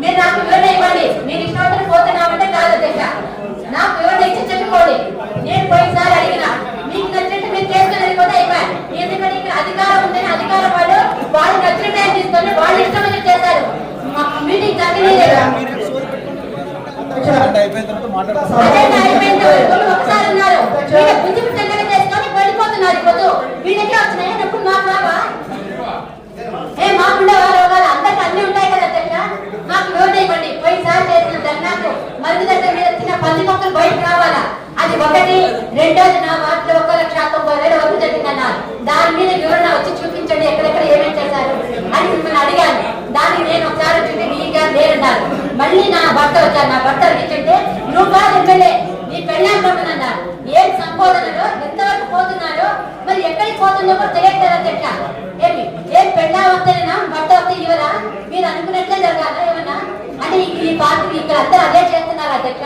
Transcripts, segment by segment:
మీరు నాకు వివరణ ఇవ్వండి మీరు ఇష్టం పోతున్నామంటే కాదు అధ్యక్ష నాకు వివరణ ఇచ్చి చెప్పుకోండి నేను పోయినసారి అడిగిన మీకు నచ్చినట్టు మీరు ఎందుకంటే ఇక్కడ అధికారం ఉందని అధికారం వాళ్ళు వాళ్ళు నచ్చిన టైం తీసుకొని వాళ్ళు ఇష్టం వచ్చి చేశారు మాకు మీటింగ్ తగ్గలేదు అయిపోయిన తర్వాత ఒకసారి ఉన్నారు వీళ్ళ బుద్ధి పుట్టంగా చేసుకొని వెళ్ళిపోతున్నారు ఇప్పుడు వీళ్ళకే వచ్చినాయి ఎప్పుడు మాకు రావా? ఏ మాకుండా వారు వాళ్ళు అందరికి అన్ని ఉంటాయి కదా అధ్యక్ష మాకు లోన్ ఇవ్వండి. పోయినసారి చేసిన ధర్నాకు మందు దగ్గర మీద వచ్చిన పంది మొక్కలు బయటకు రావాలా? అది ఒకటి రెండోది నా వాటిలో ఒక లక్ష తొంభై వేల వరకు జరిగిందన్నారు దాని మీద వివరణ వచ్చి చూపించండి ఎక్కడెక్కడ ఏమేమి చేశారు అని మిమ్మల్ని అడిగాను దానికి నేను ఒకసారి వచ్చింటే మీ గారు లేరన్నారు మళ్ళీ నా భర్త వచ్చారు నా భర్త అడిగింటే నువ్వు కాదు ఎమ్మెల్యే నీ పెళ్ళాం పంపనన్నారు ఏం సంబోధనలో ఎంతవరకు పోతున్నారో మరి కూడా తెలియట్లేదు అధ్యక్ష ఏమి? ఏం పెళ్ళా వస్తేనేనా భర్త వస్తే ఇవరా మీరు అనుకున్నట్లే జరగాల? ఏమన్నా? అంటే ఈ- పార్టీ ఇక్కడ అందరూ అదే చేస్తున్నారు అధ్యక్ష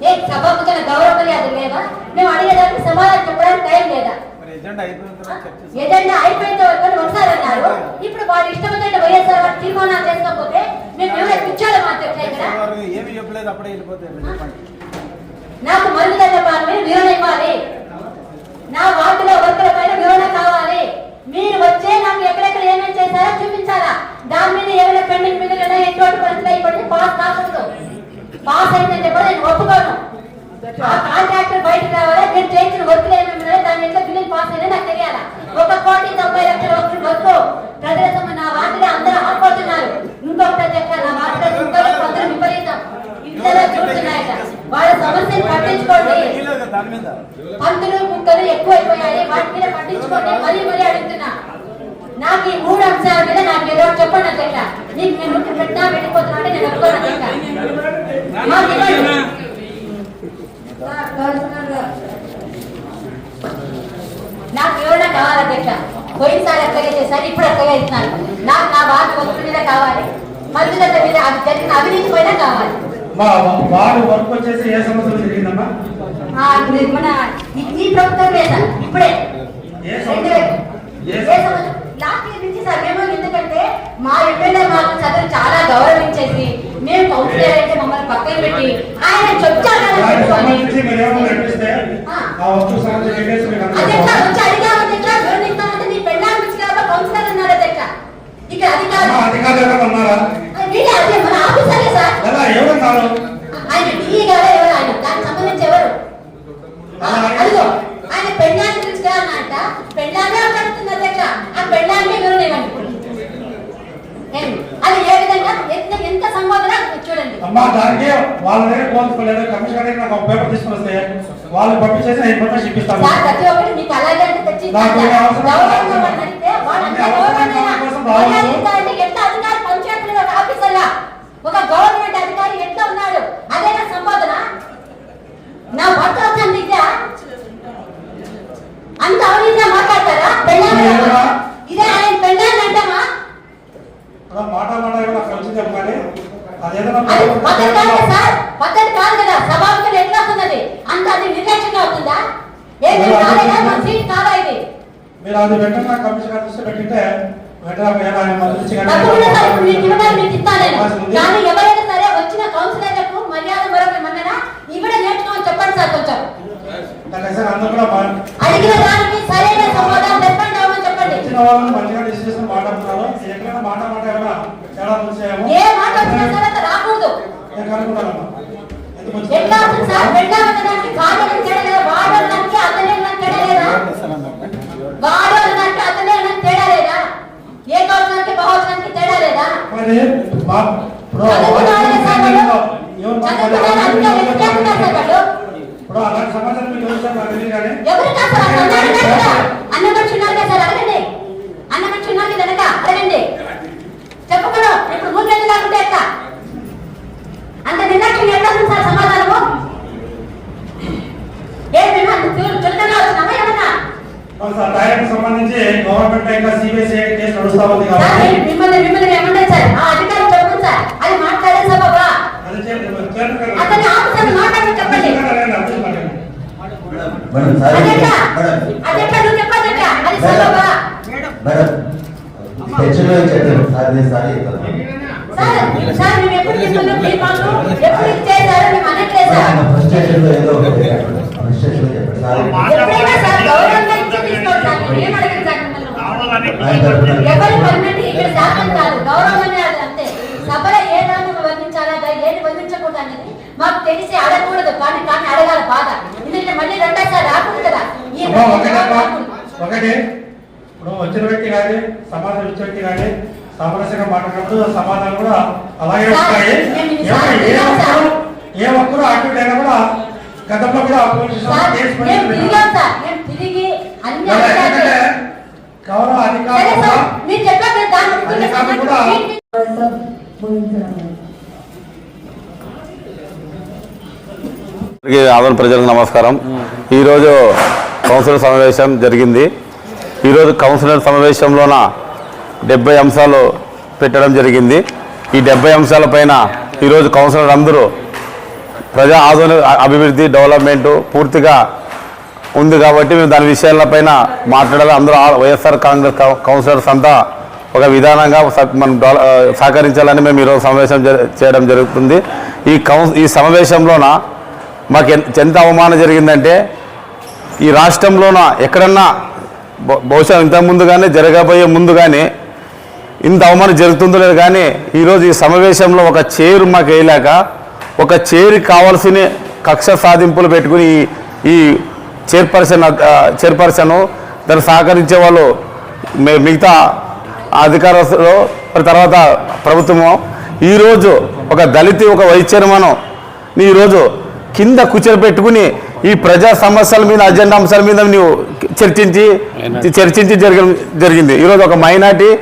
ఏ సభాముఖన గౌరవ మర్యాద లేదా మేము అడిగేదానికి సమాధానం చెప్పడానికి టైం లేదా? ఏదైనా అయిపోయిన వరకు ఒకసారి అన్నారు. ఇప్పుడు వాడు ఇష్టమైతే వైఎస్ఆర్ వాడు తీర్మానాలు చేసుకోకపోతే మేము ఎవరైనా పిచ్చాడు మా అధ్యక్ష ఇక్కడ? వారు ఏమి చెప్పలేదు అప్పుడే వెళ్ళిపోతే నాకు మరుగుదల పాలన ఇవ్వాలి. నా వార్డులో వర్కుల పైన వివరణ కావాలి మీరు వచ్చే నాకు ఎక్కడెక్కడ ఏమేమి చేశారో చూపించాలా దాని మీద ఏమైనా పెండింగ్ మీద ఎటువంటి పరిస్థితులు అయిపోయింది పాస్ కాకూడదు పాస్ అయిందంటే కూడా నేను ఒప్పుకోను ఆ కాంట్రాక్టర్ బయటకు రావాలి నేను చేయించిన వర్కులు ఏమేమి ఉన్నాయో దాని మీద బిల్లులు పాస్ అయినా నాకు తెలియాలా ఒక కోటి తొంభై లక్షల వర్కులు వర్క్ ప్రజల సొమ్ము నా వార్డులో అందరూ ఆడుకుంటున్నారు ఇంకొకటి చెప్పారు నా వార్డులో ఇంకొకటి అందరూ విపరీతం ఇంతలో చూస్తున్నాయట వాళ్ళ సమస్యలు పట్టించుకోండి వీలేదు కదా దాని మీద పంతులు కుక్కలు ఎక్కువైపోయాయి. వాటి మీద పట్టించుకోండి. మరీ మరీ అడుగుతున్నా. నాకు ఈ మూడు అంశాల మీద నాకు ఏదో చెప్పండి అధ్యక్ష నీకు నేను ముట్టు పెట్టినా అంటే నేను ఒప్పుకోను ఇవ్వండి. నాకు వివరణ కావాలి అధ్యక్ష? పోయినసారి అట్లాగే చేశారు ఇప్పుడు అట్లాగే ఇస్తున్నారు. నాకు నా బాధ వస్తువు మీద కావాలి. మధ్యదశ మీద అది జరిగిన అవినీతి పైన కావాలి. మా వాడు వర్క్ వచ్చేసి ఏ సంవత్సరం జరిగిందమ్మా? మన ఈ- ప్రభుత్వం లేదా. ఇప్పుడే? లాస్ట్ ఇయర్ నుంచి సార్ మేము ఎందుకంటే మా ఎమ్మెల్యే మాకు చదువు చాలా గౌరవించేసి మేము కౌన్సిలర్ అయితే మమ్మల్ని పక్కన పెట్టి ఆయన ఎవరున్నారు ఆయన డిఈ గారు ఎవరు ఆయన దానికి సంబంధించి ఎవరు ఆ, అదిగో ఆయన పెళ్ళాన్ని తీసుకురానంట పెళ్ళానే అడుగుతుంది అధ్యక్ష. ఆ పెళ్ళాన్ని వివరణ ఇవ్వండి ఏం? అది ఏ విధంగా? ఎంత ఎంత సంబోధన? చూడండి. అమ్మా దానికి వాళ్ళ దగ్గర పోల్చుకోలేదు కమిషనర్ దగ్గర నాకు పేపర్ తీసుకుని వస్తే వాళ్ళు పంపించేసి నేను ఇన్ఫర్మేషన్ ఇప్పిస్తాను సార్ ప్రతి ఒక్కటి మీకు అలాగే తెచ్చి ఎంత అధికారి పంచాయతీలో ఒక ఆఫీసర్గా ఒక గవర్నమెంట్ అధికారి ఎట్లా ఉన్నాడు? అదే సంబోధన. నా భర్త అంత అవినీతిగా మాట్లాడతారా? ఏమన్నా? ఇదే ఆయన పెళ్ళాన్ని అంటామా అలా మాట మాట ఏమైనా కలిసి చెప్పాలి పద్ధతి కాదు సార్. పద్ధతి కాదు ఎట్లా వస్తున్నది? అంత అది నిర్లక్ష్యంగా అవుతుందా ఏది కాలేదా మన సీట్ కాదా ఇది? మీరు అది వెంటనే పెట్టింటే వెంటనే ఆయన మీకు ఇస్తాను కానీ ఎవరైనా సరే వచ్చిన కౌన్సిలర్లకు మర్యాద మరొక మన్నన? ఇవిడ నేర్చుకోమని చెప్పండి సార్ కొంచెం. మా- అడిగిన వాళ్ళని మంచిగా డిసిషన్ మాట్లాడుతున్నారు ఎక్కడైనా మాట మాట తేడా వచ్చాయేమో? ఏ మాట వచ్చినా సరే అంత రాకూడదు. నేను? ఎట్లా తేడా లేదా? వాడడానికి అతనే తేడా లేదా? వాడడానికి అతనే తేడా లేదా? ఏ కౌన్సిలర్కి బహువచనానికి తేడా లేదా? మరి ఇప్పుడు అలాంటి సమాచారం మీకు ఎవరు కాదు సార్ అసలు అన్నారు కదా అన్న మనిషి ఉన్నారు కదా సార్ అడగండి అన్న మనిషి ఉన్నారు కదా వెనక అడగండి చెప్పకూడదు ఇప్పుడు మూడు గంటలు లేకుంటే ఎట్లా అంత నిర్లక్ష్యం ఎట్లా ఉంది సార్ సమాధానము ఏం మేము అంత చులు- చులకనగా వచ్చినామా ఏమన్నా అవును సార్ డైరెక్ట్ సంబంధించి గవర్నమెంట్ ఇంకా సిబిఎస్ఈ కేసు నడుస్తా ఉంది సార్ కాబట్టి మిమ్మల్ని మిమ్మల్ని ఏమంటే సార్ ఆ అధికారి చెప్పండి సార్ అది మాట్లాడే సభవా అది చేయండి. చేయండి కదా. అతని ఆఫీసర్ మాట్లాడి చెప్పండి అర్థం కాలేదు, అర్థం కాలేదు. మేడం సారీ అదెట్లా మేడం అదెట్లా నువ్వు చెప్పదెట్లా మేడం టెన్షన్లో చెప్పారు సార్ నేను సార్ చెప్తాను సార్ సార్ మేము ఎప్పుడు చెప్తున్నాం మీ పనులు ఎప్పుడు ఇచ్చేసారో మేము అనట్లేదు సార్ ఫ్రస్ట్రేషన్లో ఏదో ఒకటి ఫ్రస్ట్రేషన్లో చెప్పారు సార్ ఎప్పుడైనా సార్ గౌరవంగా ఇచ్చి తీసుకోండి సార్ మేము ఏం అడగండి సార్ మిమ్మల్ని ఆయన తరపున ఎవరి పర్మిట్ ఇక్కడ శాతం కాదు గౌరవమే అది అంతే. సభలో ఏ దాన్ని వర్ణించాలా దా- ఏది వర్ణించకూడదు అనేది మాకు తెలిసి అడగకూడదు కానీ కానీ అడగాలి బాధ. ఎందుకంటే మళ్ళీ రెండోసారి రాకూడదు కదా. ఈ ఒకటే ఇప్పుడు వచ్చిన వ్యక్తి కానీ సమాజం ఇచ్చిన వ్యక్తి కానీ సామరస్యంగా మాట్లాడినప్పుడు సమాధానం కూడా అలాగే ఉంటాయి. ఏ ఒక్కరు ఏ ఒక్కరు అటు అయినా కూడా గతంలో కూడా అపోజిషన్ గౌరవ ఆదరణ ప్రజలకు నమస్కారం. ఈరోజు కౌన్సిలర్ సమావేశం జరిగింది. ఈరోజు కౌన్సిలర్ సమావేశంలోన డెబ్బై అంశాలు పెట్టడం జరిగింది. ఈ డెబ్బై అంశాలపైన ఈరోజు కౌన్సిలర్ అందరూ ప్రజా ఆధున అభివృద్ధి డెవలప్మెంట్ పూర్తిగా ఉంది కాబట్టి మేము దాని విషయాలపైన మాట్లాడాలి. అందరూ ఆ- వైఎస్ఆర్ కాంగ్రెస్ కౌన్సిలర్స్ అంతా ఒక విధానంగా మనం సహకరించాలని మేము ఈరోజు సమావేశం చేయడం జరుగుతుంది. ఈ కౌన్ ఈ సమావేశంలోన మాకు ఎంత అవమానం జరిగిందంటే ఈ రాష్ట్రంలోన ఎక్కడన్నా బహుశా ఇంతకు ముందుగానే కానీ జరగబోయే ముందు కానీ ఇంత అవమానం జరుగుతుందో లేదు కానీ ఈరోజు ఈ సమావేశంలో ఒక చైర్ మాకు వేయలేక ఒక చైర్కి కావాల్సిన కక్ష సాధింపులు పెట్టుకుని ఈ చైర్పర్సన్ చైర్పర్సన్ దాన్ని సహకరించే వాళ్ళు మిగతా అధికారస్తులు తర్వాత ప్రభుత్వము. ఈరోజు ఒక దళిత ఒక వైస్ చైర్మన్ ఈరోజు కింద కూర్చొని పెట్టుకుని ఈ ప్రజా సమస్యల మీద అజెండా అంశాల మీద నువ్వు చర్చించి చర్చించి జరగ జరిగింది. ఈరోజు ఒక మైనార్టీ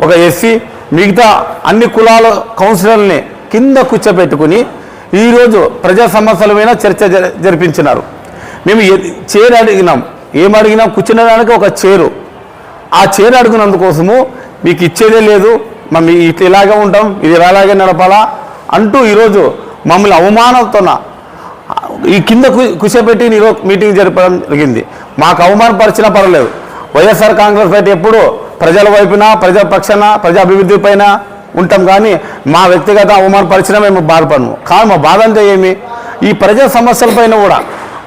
ఒక ఎస్సీ మిగతా అన్ని కులాల కౌన్సిలర్ని కింద కూర్చోబెట్టుకుని ఈరోజు ప్రజా సమస్యల మీద చర్చ జరి- జరిపించినారు. మేము ఏ- చైర్ అడిగినాం. ఏం అడిగినాం? కూర్చునేదానికి ఒక చైరు. ఆ చైర్ అడుగునందుకోసము మీకు ఇచ్చేదే లేదు. మేము ఇట్లా ఇలాగే ఉంటాం ఇది ఇలాగే నడపాలా అంటూ ఈరోజు మమ్మల్ని అవమానంతోన ఈ కింద కు- ఈరోజు మీటింగ్ జరపడం జరిగింది. మాకు అవమానపరిచినా పర్వాలేదు. వైఎస్ఆర్ కాంగ్రెస్ పార్టీ ఎప్పుడు ప్రజల వైపున ప్రజా పక్షాన ప్రజా అభివృద్ధి పైన ఉంటాం కానీ మా వ్యక్తిగత అవమానపరిచినా మేము బాధపడము. కానీ మా బాధ అంటే ఏమి? ఈ ప్రజా సమస్యల పైన కూడా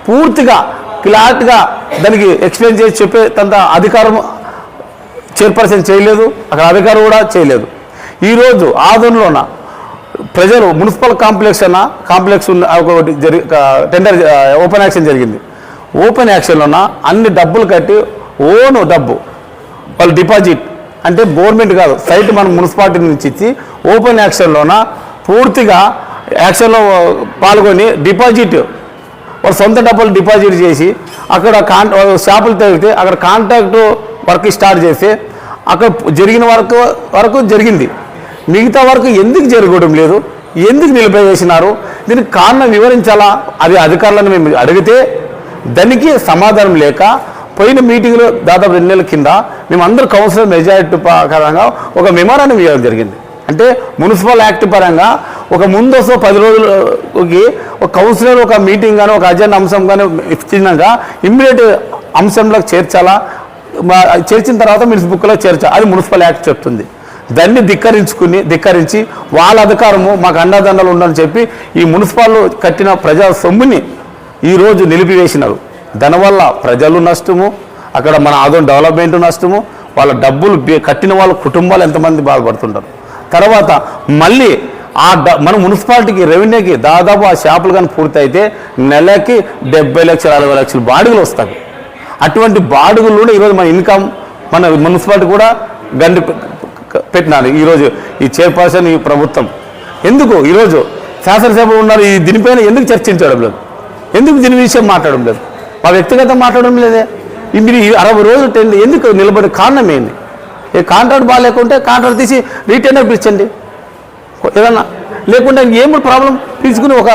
పూర్తిగా క్లారిటీగా దానికి ఎక్స్ప్లెయిన్ చేసి చెప్పే తంత అధికారం చైర్పర్సన్ చేయలేదు. అక్కడ అధికారం కూడా చేయలేదు. ఈరోజు ఆదోన్లోన ప్రజలు మున్సిపల్ కాంప్లెక్స్ అన్న కాంప్లెక్స్ ఉన్న ఒకటి జరి టెండర్ ఓపెన్ యాక్షన్ జరిగింది. ఓపెన్ యాక్షన్లోన అన్ని డబ్బులు కట్టి ఓను డబ్బు వాళ్ళు డిపాజిట్. అంటే గవర్నమెంట్ కాదు సైట్ మనం మున్సిపాలిటీ నుంచి ఇచ్చి ఓపెన్ యాక్షన్లోన పూర్తిగా యాక్షన్లో పాల్గొని డిపాజిట్ వాళ్ళు సొంత డబ్బులు డిపాజిట్ చేసి అక్కడ కాన్ షాపులు తగిలితే అక్కడ కాంట్రాక్ట్ వర్క్ స్టార్ట్ చేస్తే అక్కడ జరిగిన వరకు వరకు జరిగింది. మిగతా వరకు ఎందుకు జరగడం లేదు? ఎందుకు నిలిపివేసినారు దీనికి కారణం వివరించాలా? అది అధికారులను మేము అడిగితే దానికి సమాధానం లేక పోయిన మీటింగ్లో దాదాపు రెండు నెలల కింద మేము అందరూ కౌన్సిలర్ మెజారిటీ పరంగా ఒక మెమోరాండం ఇవ్వడం జరిగింది. అంటే మున్సిపల్ యాక్ట్ పరంగా ఒక ముందస్తు పది రోజులకి ఒక కౌన్సిలర్ ఒక మీటింగ్ కానీ ఒక అజెండా అంశం కానీ ఇచ్చినాక ఇమ్మీడియట్ అంశంలోకి చేర్చాలా? చేర్చిన తర్వాత మినిస్ బుక్లో చేర్చాలి అది మున్సిపల్ యాక్ట్ చెప్తుంది. దాన్ని ధిక్కరించుకుని ధిక్కరించి వాళ్ళ అధికారము మాకు అండదండలు ఉండాలని చెప్పి ఈ మున్సిపాల్ కట్టిన ప్రజా సొమ్ముని ఈరోజు నిలిపివేసినారు. దానివల్ల ప్రజలు నష్టము అక్కడ మన ఆదోన్ డెవలప్మెంట్ నష్టము వాళ్ళ డబ్బులు కట్టిన వాళ్ళ కుటుంబాలు ఎంతమంది బాధపడుతుంటారు. తర్వాత మళ్ళీ ఆ మన మున్సిపాలిటీకి రెవెన్యూకి దాదాపు ఆ షాపులు కానీ పూర్తయితే నెలకి డెబ్బై లక్షలు అరవై లక్షలు బాడుగులు వస్తాయి. అటువంటి బాడుగులు కూడా ఈరోజు మన ఇన్కమ్ మన మున్సిపాలిటీ కూడా గండి పెట్టినారు. ఈరోజు ఈ చైర్పర్సన్ ఈ ప్రభుత్వం. ఎందుకు? ఈరోజు శాసనసభ ఉన్నారు ఈ దీనిపైన ఎందుకు చర్చించడం లేదు? ఎందుకు దీని విషయం మాట్లాడడం లేదు? మా వ్యక్తిగతం మాట్లాడడం లేదే. మీరు అరవై రోజులు టెన్ ఎందుకు నిలబడే కారణం ఏంది? ఏ కాంట్రాక్ట్ బాగాలేకుంటే కాంట్రాక్ట్ తీసి రీటైనర్ పిలిచండి. ఏదన్నా లేకుంటే ఏమి ప్రాబ్లం? తీసుకుని ఒక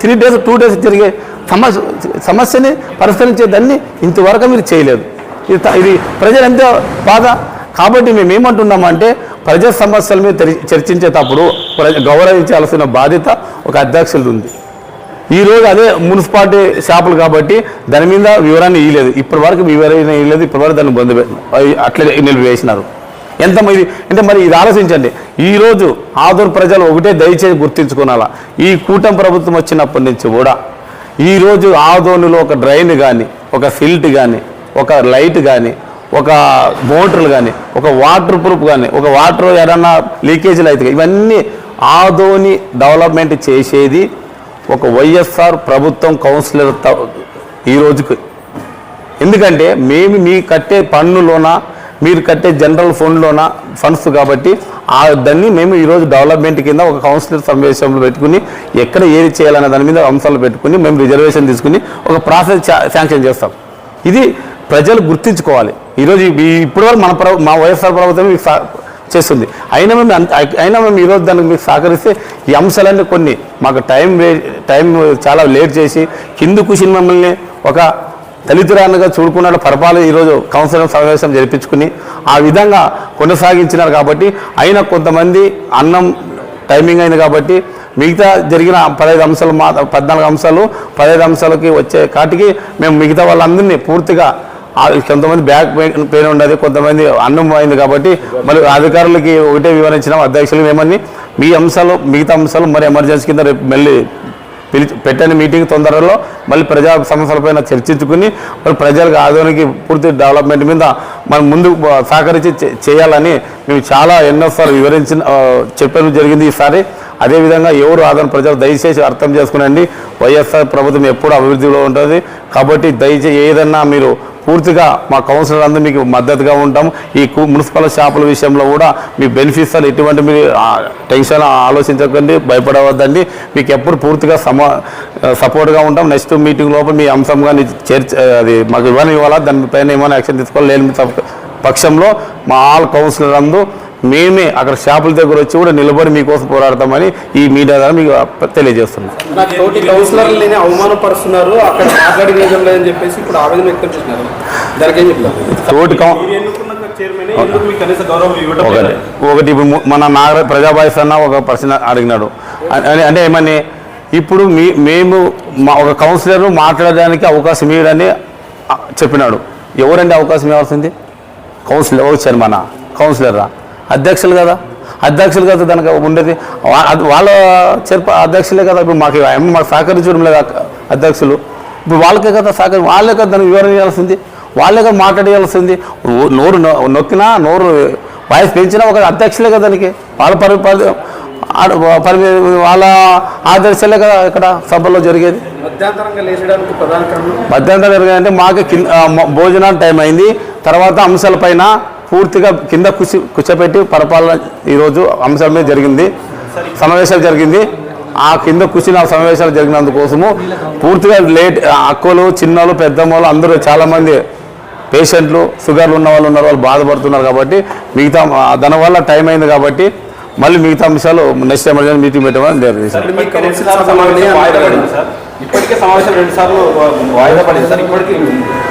త్రీ డేస్ టూ డేస్ జరిగే సమస్య సమస్యని పరిష్కరించే దాన్ని ఇంతవరకు మీరు చేయలేదు. ఇది ఇది ప్రజలు ఎంత బాధ. కాబట్టి మేము ఏమంటున్నామంటే ప్రజా సమస్యల మీద చర్చించేటప్పుడు ప్రజ గౌరవించాల్సిన బాధ్యత ఒక అధ్యక్షులు ఉంది ఈ రోజు అదే మున్సిపాలిటీ షాపులు కాబట్టి దాని మీద వివరాన్ని ఇవ్వలేదు ఇప్పటి వరకు వివరణ ఇవ్వలేదు ఇప్పటి వరకు దాన్ని బంద్ అట్లనే అట్లే నిలిపివేసినారు. ఎంత మరి అంటే మరి ఇది ఆలోచించండి. ఈ రోజు ఆదూరు ప్రజలు ఒకటే దయచేసి గుర్తించుకోనాలా. ఈ కూటమి ప్రభుత్వం వచ్చినప్పటి నుంచి కూడా ఈ రోజు ఒక డ్రైన్ కానీ ఒక సిల్ట్ కానీ ఒక లైట్ కానీ ఒక మోటార్లు కానీ ఒక వాటర్ ప్రూఫ్ కానీ ఒక వాటర్ ఏదన్నా లీకేజీలు అయితే ఇవన్నీ ఆదోని డెవలప్మెంట్ చేసేది ఒక వైఎస్ఆర్ ప్రభుత్వం కౌన్సిలర్ ఈ రోజుకి. ఎందుకంటే మేము మీ కట్టే పన్నులోన మీరు కట్టే జనరల్ ఫండ్లోన ఫండ్స్ కాబట్టి ఆ దాన్ని మేము ఈరోజు డెవలప్మెంట్ కింద ఒక కౌన్సిలర్ సమావేశంలో పెట్టుకుని ఎక్కడ ఏది చేయాలనే దాని మీద అంశాలు పెట్టుకుని మేము రిజర్వేషన్ తీసుకుని ఒక ప్రాసెస్ చా- శాంక్షన్ చేస్తాం. ఇది ప్రజలు గుర్తించుకోవాలి. ఈరోజు ఇప్పటివరకు ఇప్పుడు వరకు మన ప్రభు మా వైఎస్ఆర్ ప్రభుత్వం మీకు చేస్తుంది. అయినా మేము అయినా మేము ఈరోజు దానికి మీకు సహకరిస్తే ఈ అంశాలన్నీ కొన్ని మాకు టైం వే టైం చాలా లేట్ చేసి కింద కూర్చుని మమ్మల్ని ఒక దళితురాలుగా చూడుకున్నాడు పరిపాలన ఈరోజు కౌన్సిలర్ సమావేశం జరిపించుకుని ఆ విధంగా కొనసాగించినారు కాబట్టి అయినా కొంతమంది అన్నం టైమింగ్ అయింది కాబట్టి మిగతా జరిగిన పదహైదు అంశాలు మా పద్నాలుగు అంశాలు పదహైదు అంశాలకి వచ్చే కాటికి మేము మిగతా వాళ్ళందరినీ పూర్తిగా కొంతమంది బ్యాక్ పెయిన్ పెయిన్ ఉండదు కొంతమంది అన్నం అయింది కాబట్టి మరి అధికారులకి ఒకటే వివరించినాం అధ్యక్షులు ఏమని మీ అంశాలు మిగతా అంశాలు మరి ఎమర్జెన్సీ కింద రేపు మళ్ళీ పిలిచి పెట్టని మీటింగ్ తొందరలో మళ్ళీ ప్రజా సమస్యలపైన చర్చించుకుని మరి ప్రజలకు ఆదోనికి పూర్తి డెవలప్మెంట్ మీద మనం ముందు సహకరించి చేయాలని మేము చాలా ఎన్నోసార్లు వివరించిన చెప్పడం జరిగింది ఈసారి. అదేవిధంగా ఎవరు ఆదరణ ప్రజలు దయచేసి అర్థం చేసుకునండి. వైఎస్ఆర్ ప్రభుత్వం ఎప్పుడు అభివృద్ధిలో ఉంటుంది. కాబట్టి దయచేసి ఏదన్నా మీరు పూర్తిగా మా కౌన్సిలర్ అందరూ మీకు మద్దతుగా ఉంటాం. ఈ కు- మున్సిపల్ షాపుల విషయంలో కూడా మీ బెనిఫిట్స్ అని ఎటువంటి మీరు టెన్షన్ ఆలోచించకండి భయపడవద్దండి. మీకు ఎప్పుడు పూర్తిగా సమా సపోర్ట్గా ఉంటాం. నెక్స్ట్ మీటింగ్ లోపల మీ అంశం కానీ చేర్చ అది మాకు ఇవ్వని ఇవ్వాలా దానిపైన ఏమైనా యాక్షన్ తీసుకోవాలి? లేని పక్షంలో మా ఆల్ కౌన్సిలర్ అందు మేమే అక్కడ షాపుల దగ్గర వచ్చి కూడా నిలబడి మీకోసం పోరాడతామని ఈ మీడియా ద్వారా మీకు తెలియజేస్తున్నాం. తోటి ఒకటి? ఒకటి మన నాగ ప్రజాబాయిస్ అన్న ఒక పర్సన్ అడిగినాడు. అంటే ఏమని? ఇప్పుడు మీ మేము మా ఒక కౌన్సిలర్ మాట్లాడడానికి అవకాశం ఇవ్వడని చెప్పినాడు. ఎవరండి అవకాశం ఇవ్వాల్సింది? కౌన్సిలర్ ఎవరు చైర్మన్? కౌన్సిలరా? అధ్యక్షులు కదా? అధ్యక్షులు కదా దానికి ఉండేది? వాళ్ళ చైర్ప అధ్యక్షులే కదా? ఇప్పుడు మాకు మాకు సహకరించడం లేదు అధ్యక్షులు. ఇప్పుడు వాళ్ళకే కదా సహకరి వాళ్ళే కదా దానికి వివరణ ఇవ్వాల్సింది. వాళ్ళే కదా మాట్లాడేయాల్సింది నోరు నొక్కినా నోరు వాయిస్ పెంచినా ఒక అధ్యక్షులే కదా దానికి. వాళ్ళ పరి పరి- వాళ్ళ ఆదర్శాలే కదా ఇక్కడ సభలో జరిగేది. మధ్యాహ్నం జరిగిందంటే మాకు భోజనాలు టైం అయింది. తర్వాత అంశాలపైన పూర్తిగా కింద కుసి కూర్చోపెట్టి పరిపాలన ఈరోజు అంశాల మీద జరిగింది. సమావేశాలు జరిగింది. ఆ కింద కూర్చుని ఆ సమావేశాలు జరిగినందుకోసము పూర్తిగా లేట్ అక్కలు చిన్నలు పెద్దమ్మలు అందరూ చాలామంది పేషెంట్లు షుగర్లు ఉన్న వాళ్ళు ఉన్నారు వాళ్ళు బాధపడుతున్నారు కాబట్టి మిగతా ఆ, దానివల్ల టైం అయింది కాబట్టి మళ్ళీ మిగతా అంశాలు నెక్స్ట్ ఎమర్జెన్సీ మీటింగ్ పెట్టమని జరిగింది ఇప్పటికే సమావేశం రెండు సార్లు వాయిదా పడింది సార్. ఇప్పటికీ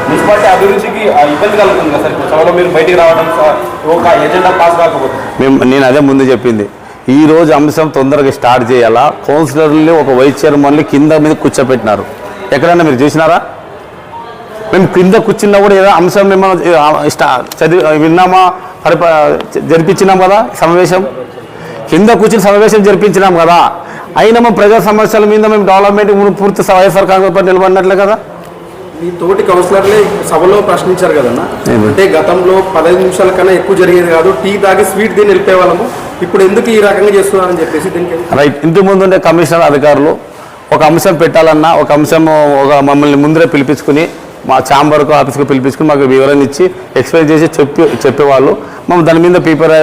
మున్సిపాలిటీ అభివృద్ధికి ఇబ్బంది కలుగుతుంది కదా సార్. ఇప్పుడు సభలో మీరు బయటికి రావడం ఒక ఎజెండా పాస్ కాకపోతే. మేము నేను అదే ముందు చెప్పింది. ఈ రోజు అంశం తొందరగా స్టార్ట్ చేయాలా? కౌన్సిలర్లు ఒక వైస్ చైర్మన్లు కింద మీద కూర్చోపెట్టినారు ఎక్కడైనా మీరు చూసినారా? మేము కింద కూర్చున్నా కూడా ఏదో అంశం మేము చదివి విన్నామా? పరిప జరిపించినాం కదా సమావేశం? కింద కూర్చుని సమావేశం జరిపించినాం కదా. అయినా మేము ప్రజా సమస్యల మీద మేము డెవలప్మెంట్ పూర్తి వైఎస్ఆర్ కాంగ్రెస్ పార్టీ నిలబడినట్లే కదా. మీ తోటి కౌన్సిలర్లే సభలో ప్రశ్నించారు కదన్నా? అంటే గతంలో పదహైదు నిమిషాల కన్నా ఎక్కువ జరిగేది కాదు టీ తాగి స్వీట్ తిని వెళ్ళిపోయేవాళ్ళము. ఇప్పుడు ఎందుకు ఈ రకంగా చేస్తున్నారని చెప్పేసి దీనికి రైట్. ఇంటి ముందు ఉండే కమిషనర్ అధికారులు ఒక అంశం పెట్టాలన్నా ఒక అంశం ఒక మమ్మల్ని ముందరే పిలిపించుకుని మా ఛాంబర్కు ఆఫీస్కి పిలిపించుకుని మాకు వివరణ ఇచ్చి ఎక్స్ప్లెయిన్ చేసి చెప్పి చెప్పేవాళ్ళు. మేము దాని మీద పేపర్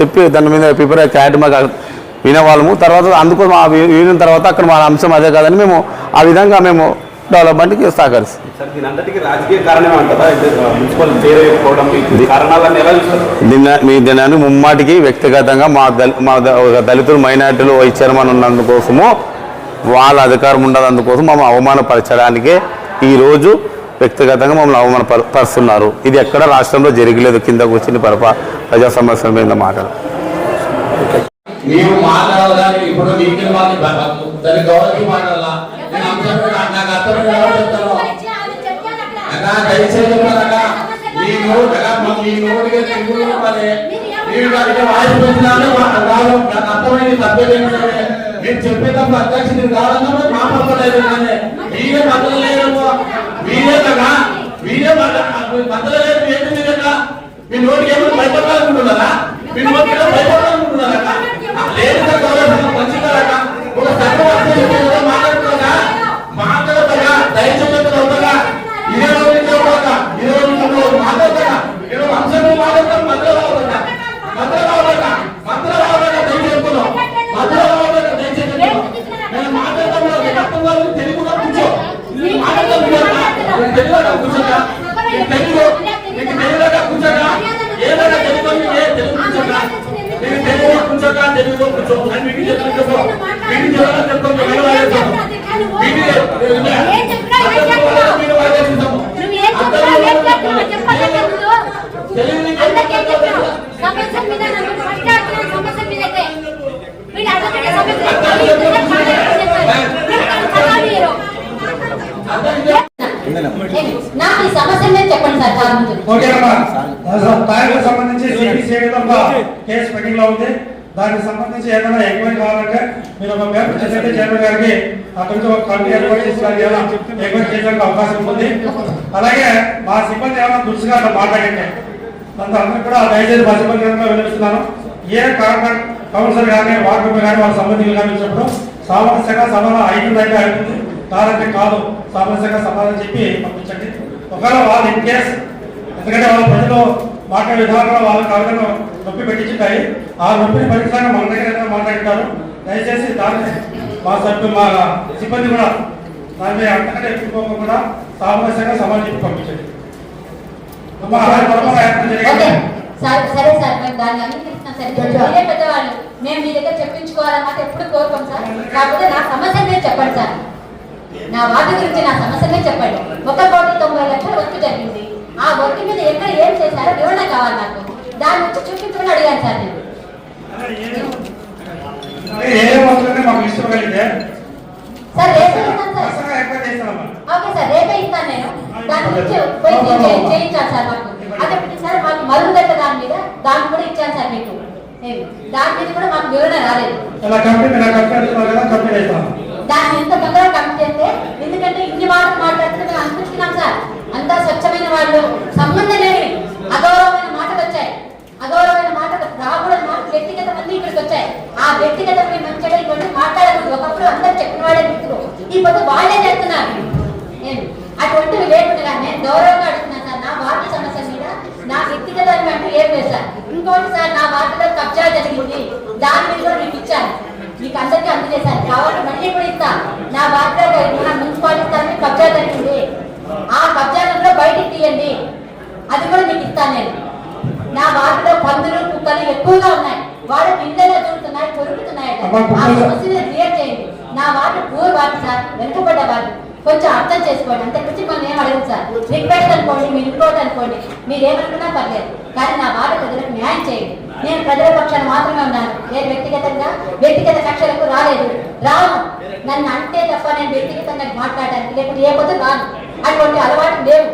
చెప్పి దాని మీద పేపర్ క్యాట్ మాకు వినేవాళ్ళము. తర్వాత అందుకోసం ఆ వి- వినిన తర్వాత అక్కడ మా అంశం అదే కాదని మేము ఆ విధంగా మేము డెవలప్మెంట్కి సహకరిస్తాం సార్ దీని ముమ్మాటికి వ్యక్తిగతంగా మా దళి మా దళితులు మైనార్టీలు వైస్ చైర్మన్ ఉన్నందుకోసము వాళ్ళ అధికారం ఉండదందుకోసం మమ్మల్ని అవమానపరచడానికే ఈరోజు వ్యక్తిగతంగా మమ్మల్ని అవమానపరుస్తున్నారు ఇది ఎక్కడ రాష్ట్రంలో జరగలేదు కింద కూర్చుని పరప ప్రజా సమస్యల మీద మాట్లాడు. నీవు మాట్లాడాలని ఇప్పుడు నీకు దాని గౌరవం మాట్లాడాలా? చెప్పండి. నేను ఈ మా ఈ తెలుగు నేను దానికి వాయిస్ పెంచినాను రాదు నాకు మీరు చెప్పేటప్పుడు కావాలన్నా మా పర్వాలేదు కానీ మీరే మద్దతు లేదు మీరే కదా మీరే మద్దతు లేదు ఏంటి మీ నోటికి ఏమైనా భయపడాలనుకుంటున్నారా మీ నోటికి భయపడ నేను తెలుగు కూర్చోగా తెలుగులో కూర్చో అని మీకు చెప్తాను చెప్పు మీకు చెప్పాలని మీరు నాకు ఈ సమస్య చెప్పండి సార్ ఓకేనమ్మా సంబంధించి కేసు పెండింగ్లో ఉంది? దానికి సంబంధించి ఏదైనా ఎంక్వైరీ కావాలంటే మీరు ఒక పేపర్ చేసేది చైర్మన్ గారికి అక్కడి నుంచి ఒక కమిటీ ఏర్పాటు చేసి వారికి ఏమైనా ఎంక్వైరీ చేయడానికి అవకాశం ఉంటుంది అలాగే మా సిబ్బంది ఏమైనా దురుసుగా అట్లా మాట్లాడండి. అంత అందరూ కూడా దయచేసి మా సిబ్బంది వినిపిస్తున్నాను. ఏ కారణం కౌన్సిలర్ కానీ వార్డు కానీ వాళ్ళ సంబంధికులు కానీ వచ్చినప్పుడు సామరస్యంగా సమాధానం అవుతుందంటే అవుతుంది కాదంటే కాదు. సామరస్యంగా సమాధానం చెప్పి పంపించండి. ఒకవేళ వాళ్ళు ఇన్ కేస్ ఎందుకంటే వాళ్ళ ప్రజలు మాట్లాడే విధానంలో వాళ్ళ కాళ్ళను నొప్పి పెట్టించుంటాయి. ఆ నొప్పిని భరించడానికి మన దగ్గర మాట్లాడుతారు దయచేసి దాన్ని మా సభ్యులు మా సిబ్బంది కూడా దాని అంతకంటే ఎక్కువ సామరస్యంగా చెప్పి పంపించండి. సరే సరే సార్ మేము దాన్ని అంగీకరిస్తున్నాం సరే. మీరే పెద్దవాళ్ళు. మేము మీ దగ్గర చెప్పించుకోవాలన్నమాట ఎప్పుడు కోరుకోం సార్. కాకపోతే నా సమస్య మీద చెప్పండి సార్. నా వాటి గురించి నా సమస్య మీద చెప్పండి. ఒక కోటి తొంభై లక్షల వర్క్ జరిగింది. ఆ వర్క్ మీద ఎక్కడ ఏం చేశారో వివరణ కావాలి నాకు. దాని నుంచి చూపించమని అడిగాను సార్ నేను. సార్ రేపే ఇస్తాను ఓకే సార్ రేపే ఇస్తాను నేను. దాని గురించి చేయించాను సార్ మాకు. అదే సార్ మాకు దాని మీద దాన్ని కూడా ఇచ్చాను సార్ మీకు? దాని మీద కూడా మాకు వివరణ రాలేదు. దాన్ని ఎంత తొందరగా కమిట్ చేస్తే ఎందుకంటే ఇన్ని మాటలు మాట్లాడుతున్న మేము అనుకుంటున్నాం సార్ అంతా స్వచ్ఛమైన వాళ్ళు. సంబంధం లేని అగౌరవమైన మాటలు వచ్చాయి. అగౌరవమైన మాటలు రాకూడదు మాటలు వ్యక్తిగతమన్నీ ఇక్కడికి వచ్చాయి. ఆ వ్యక్తిగతమైన మంచిగా ఇటువంటి మాట్లాడకూడదు. ఒకప్పుడు అందరు చెప్పిన వాళ్ళే మిత్రులు. ఈ పొద్దు వాళ్ళే చేస్తున్నారు నేను అటువంటివి లేకుండా నేను గౌరవంగా అడుగుతున్నాను సార్. నా వార్డు సమస్య మీద నా వ్యక్తిగతంగా అంటూ ఏం లేదు సార్. ఇంకోటి సార్ నా వార్డులో కబ్జా జరిగింది దాని మీద కూడా మీకు ఇచ్చాను మీకు అందరికీ కావాలి మళ్ళీ ఇప్పుడు ఇస్తా నా వార్డులో మన మున్సిపాలిటీ కబ్జా జరిగింది ఆ కబ్జాలను బయటికి తీయండి. అది కూడా మీకు ఇస్తాను నేను. నా వార్డులో పందులు కుక్కలు ఎక్కువగా ఉన్నాయి. వాళ్ళ పిల్లలు ఎదుగుతున్నాయి కొరుకుతున్నాయి. ఆ సమస్యను క్లియర్ చేయండి. నా వార్డు పూర్ సార్ వెనుకబడ్డ వార్డు కొంచెం అర్థం చేసుకోండి. అంత గురించి మనం ఏం అడగదు సార్. రిక్వెస్ట్ అనుకోండి మీరు ఇంకోటి అనుకోండి. మీరు ఏమనుకున్నా పర్లేదు. కానీ నా బాధ ప్రజలకు న్యాయం చేయండి. నేను ప్రజల పక్షాన మాత్రమే ఉన్నాను. నేను వ్యక్తిగతంగా వ్యక్తిగత కక్షలకు రాలేదు. రాను. నన్ను అంటే తప్ప నేను వ్యక్తిగతంగా మాట్లాడడానికి లేకుంటే ఏ పొద్దు రాను. అటువంటి అలవాటు లేవు.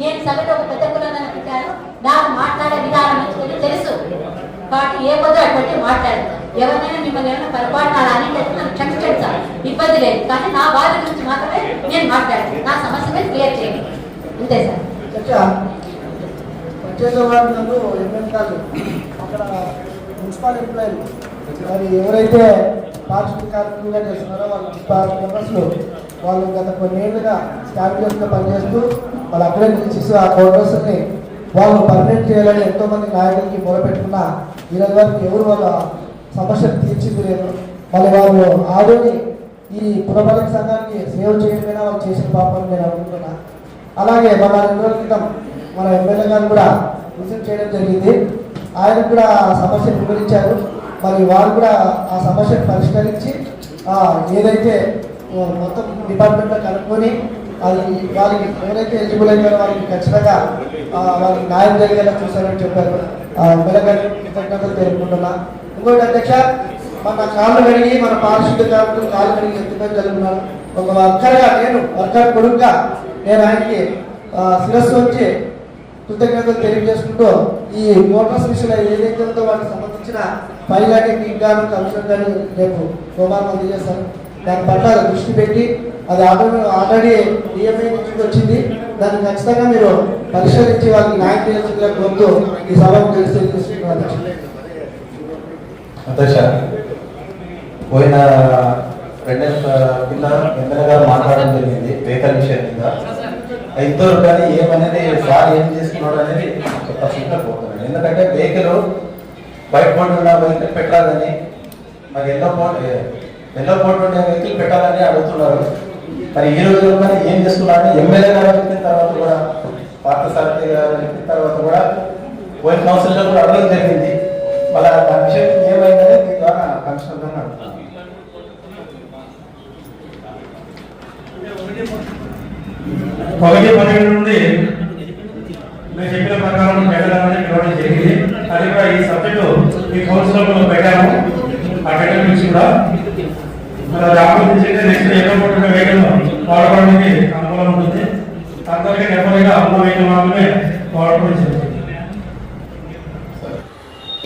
నేను సభలో ఒక పెద్ద కులంగా పెట్టాను నాకు మాట్లాడే విధానం తెలుసు. కాబట్టి ఏ పొద్దు అటువంటి మాట్లాడదు ఎవరినైనా మిమ్మల్ని ఏమైనా పొరపాటు అలా అని నన్ను క్షమించండి సార్. ఇబ్బంది లేదు. కానీ నా బాధ గురించి మాత్రమే నేను మాట్లాడతాను. నా సమస్యనే క్లియర్ చేయండి. అంతే సార్. చర్చ నన్ను ఎమ్మెల్యే కాదు అక్కడ మున్సిపల్ ఎంప్లాయీలు. మరి ఎవరైతే పారిశుద్ధ్య కార్యక్రమంగా చేస్తున్నారో వాళ్ళ మున్సిపల్ మెంబర్స్లు వాళ్ళు గత కొన్నేళ్ళుగా స్టాబ్లియర్స్గా పనిచేస్తూ వాళ్ళు అక్కడే నిలిచిస్తూ ఆ కౌంటర్స్ని వాళ్ళు పర్మనెంట్ చేయాలని ఎంతోమంది నాయకులకి మొదలుపెట్టుకున్న ఈరోజు వరకు ఎవరు వాళ్ళ సమస్య తీర్చింది లేదు మళ్ళీ వాళ్ళు ఆడోని ఈ పురపాలక సంఘానికి సేవ చేయడమైనా వాళ్ళు చేసిన పాపం నేను అనుకుంటున్నా. అలాగే మన రెండు రోజుల క్రితం మన ఎమ్మెల్యే గారు కూడా విజిట్ చేయడం జరిగింది. ఆయన కూడా ఆ సమస్యను వివరించారు. మరి వారు కూడా ఆ సమస్యను పరిష్కరించి ఏదైతే మొత్తం డిపార్ట్మెంట్లో కనుక్కొని అది వాళ్ళకి ఎవరైతే ఎలిజిబుల్ అయినారో వాళ్ళకి ఖచ్చితంగా వాళ్ళకి న్యాయం జరిగేలా చూశారని చెప్పారు. ఎమ్మెల్యే గారికి కృతజ్ఞతలు తెలుపుకుంటున్నా. ఇంకోటి అధ్యక్ష మన కాళ్ళు కడిగి మన పారిశుద్ధ కార్మికులు కాళ్ళు కడిగి ఎత్తుకొని జరుగుతున్నారు? ఒక వర్కర్గా నేను వర్కర్ కొడుకుగా నేను ఆయనకి శిరస్సు వచ్చి కృతజ్ఞతలు తెలియజేసుకుంటూ ఈ మోటార్స్ విషయంలో ఏదైతే వాటికి సంబంధించిన ఫైల్ అని మీకు కానీ కమిషన్ గారు రేపు సోమవారం అందజేస్తాను దాని పట్ల దృష్టి పెట్టి అది ఆల్రెడీ ఆల్రెడీ డిఎంఐ నుంచి వచ్చింది. దాన్ని ఖచ్చితంగా మీరు పరిశీలించి వాళ్ళకి న్యాయం చేయాల్సిందిగా కోరుతూ ఈ సభకు తెలిసి తెలియజేస్తున్నాను పోయిన రెండు కింద ఎమ్మెల్యే గారు మాట్లాడడం జరిగింది వెహికల్ విషయం మీద. ఆ ఇద్దరు కానీ ఏమనేది సార్ ఏం చేస్తున్నాడు అనేది తప్పకుండా పోతున్నాడు ఎందుకంటే వెహికల్ బయట పోటీ ఉన్న వెహికల్ పెట్టాలని మరి ఎల్లో పోటీ ఎల్లో పోటీ ఉండే వెహికల్ పెట్టాలని అడుగుతున్నారు. మరి ఈ రోజు కానీ ఏం చేస్తున్నాడు ఎమ్మెల్యే గారు చెప్పిన తర్వాత కూడా పార్థసారథి గారు చెప్పిన తర్వాత కూడా పోయిన కౌన్సిల్లో కూడా అడగడం జరిగింది. వాళ్ళ కమిషన్ ఏమైందని మీ ద్వారా కమిషన్ గారిని ఒకటి పన్నెండు నుండి మేము చెప్పిన ప్రకారం పెట్టాలని పిలవడం జరిగింది. అది కూడా ఈ సబ్జెక్టు ఈ కౌన్సిలర్లో పెట్టాము. ఆ అటెండెన్స్ నుంచి కూడా. మరి అది ఆలోచించి నెక్స్ట్ ఎయిర్పోర్ట్ వెహికల్ వాడుకోవడానికి అనుకూలం ఉంటుంది. అందరికీ నెమ్మదిగా అమ్మ వెహికల్ మాత్రమే వాడుకోవచ్చు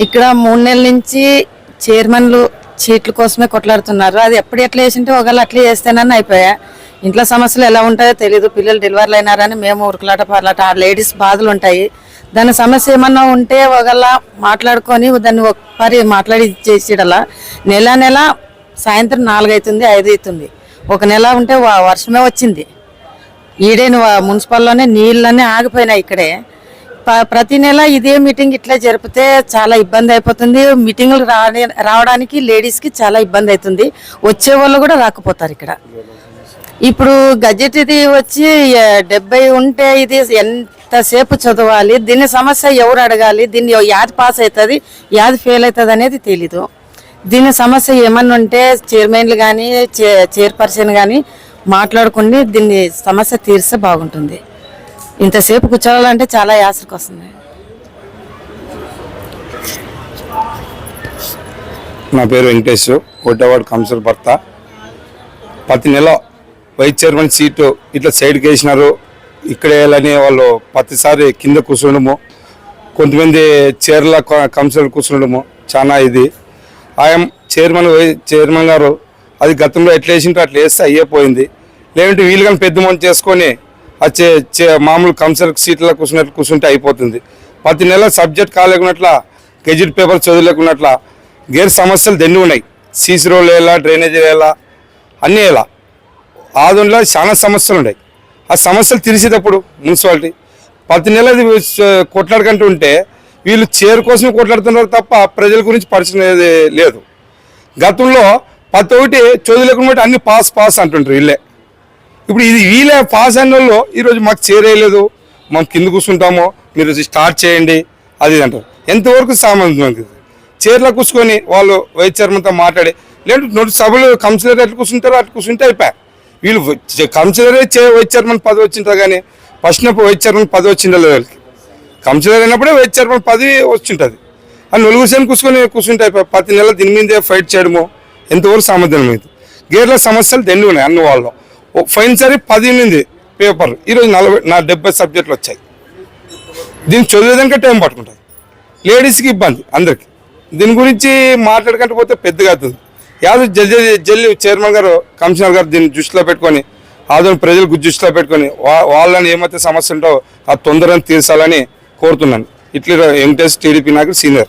ఇక్కడ మూడు నెలల నుంచి చైర్మన్లు సీట్ల కోసమే కొట్లాడుతున్నారు. అది ఎప్పుడు ఎట్లా వేసింటే ఒకవేళ అట్లా చేస్తేనని అయిపోయా. ఇంట్లో సమస్యలు ఎలా ఉంటాయో తెలియదు పిల్లలు డెలివరీలు అయినారని మేము ఉరుకులాట పర్లాట ఆ లేడీస్ బాధలు ఉంటాయి. దాని సమస్య ఏమన్నా ఉంటే ఒకవేళ మాట్లాడుకొని దాన్ని ఒకసారి మాట్లాడి చేసేటలా. నెల నెల సాయంత్రం నాలుగు అవుతుంది ఐదు అవుతుంది. ఒక నెల ఉంటే వర్షమే వచ్చింది. ఈడేను మున్సిపల్లోనే నీళ్ళన్నీ ఆగిపోయినాయి ఇక్కడే. ప్రతి నెల ఇదే మీటింగ్ ఇట్లా జరిపితే చాలా ఇబ్బంది అయిపోతుంది. మీటింగ్లు రాని రావడానికి లేడీస్కి చాలా ఇబ్బంది అవుతుంది వచ్చే వాళ్ళు కూడా రాకపోతారు ఇక్కడ. ఇప్పుడు గజెట్ ఇది వచ్చి డెబ్బై ఉంటే ఇది ఎంతసేపు చదవాలి? దీని సమస్య ఎవరు అడగాలి? దీన్ని యాది పాస్ అవుతుంది యాది ఫెయిల్ అవుతుంది అనేది తెలీదు. దీని సమస్య ఏమన్నా ఉంటే చైర్మన్లు కానీ చైర్పర్సన్ కానీ మాట్లాడుకుని దీన్ని సమస్య తీరిస్తే బాగుంటుంది. ఇంతసేపు కూర్చోవాలంటే చాలా యాసరికి వస్తుంది. నా పేరు వెంకటేష్ ఒకటో కౌన్సిలర్ భర్త. ప్రతి నెల వైస్ చైర్మన్ సీటు ఇట్లా సైడ్కి వేసినారు. ఇక్కడ వేయాలని వాళ్ళు ప్రతిసారి కింద కూర్చుండము కొంతమంది చీరల కౌన్సిలర్ కూర్చుండము చాలా ఇది. ఆయన చైర్మన్ వై- చైర్మన్ గారు అది గతంలో ఎట్లా వేసింటో అట్లా వేస్తే అయ్యే పోయింది. లేదంటే వీళ్ళు కానీ పెద్ద మంది చేసుకొని మామూలు కౌన్సిలర్ సీట్లలో కూర్చున్నట్లు కూర్చుంటే అయిపోతుంది. ప్రతి నెల సబ్జెక్ట్ కాలేకున్నట్ల గెజిట్ పేపర్ చదువులేకున్నట్ల గేర్ సమస్యలు దెన్ని ఉన్నాయి. సీసీ రోడ్లు వేయాలా డ్రైనేజ్ వేయాలా అన్నీ వేయాలా ఆదంలో చాలా సమస్యలు ఉన్నాయి. ఆ సమస్యలు తీర్చేటప్పుడు మున్సిపాలిటీ ప్రతి నెల కొట్లాడుకుంటూ ఉంటే వీళ్ళు చేరు కోసం కొట్లాడుతున్నారు తప్ప ప్రజల గురించి పరిచయం అనేది లేదు. గతంలో ప్రతి ఒక్కటి చదువులేకుండా అన్ని పాస్ పాస్ అంటుంటారు వీళ్ళే. ఇప్పుడు ఇది వీలే పాస్ అయిన వాళ్ళు ఈరోజు మాకు చేరేయలేదు మనం కింద కూర్చుంటామో మీరు స్టార్ట్ చేయండి అది అంటారు. ఎంతవరకు సామాన్యం చీరలో ఇది? కూర్చుకొని వాళ్ళు వైస్ చైర్మన్తో మాట్లాడి లేదు నోటి సభలు కౌన్సిలర్ ఎట్లా కూర్చుంటారో అట్లా కూర్చుంటే అయిపోయా. వీళ్ళు కౌన్సిలరే చే వైస్ చైర్మన్ పదవి వచ్చింటారు కానీ ఫస్ట్ నప్పుడు వైస్ చైర్మన్ పదవి వచ్చిందో వాళ్ళకి? కౌన్సిలర్ అయినప్పుడే వైస్ చైర్మన్ పదవి వచ్చింటుంది. ఆ నలుగురు సేమ్ కూర్చుకొని కూర్చుంటే అయిపోయా. ప్రతి నెల దీని మీదే ఫైట్ చేయడము ఎంతవరకు సామర్థ్యం లేదు గేర్ల సమస్యలు దెండి ఉన్నాయి? అన్న వాళ్ళు ఫైన్ సరి పది ఎనిమిది పేపర్. ఈరోజు నలభై నా డెబ్బై సబ్జెక్టులు వచ్చాయి. దీన్ని చదివేదానికే టైం పట్టుకుంటాయి. లేడీస్కి ఇబ్బంది అందరికి. దీని గురించి మాట్లాడకంటే పోతే పెద్దగా అవుతుంది. యాదవ్ జల్లి జల్లి చైర్మన్ గారు కమిషనర్ గారు దీన్ని దృష్టిలో పెట్టుకొని ఆదరణ ప్రజలకు దృష్టిలో పెట్టుకొని వా- వాళ్ళని ఏమైతే సమస్య ఉంటో ఆ తొందరగా తీర్చాలని కోరుతున్నాను. ఇట్లా ఎంటెస్ టీడీపీ నాయకుడు సీనియర్.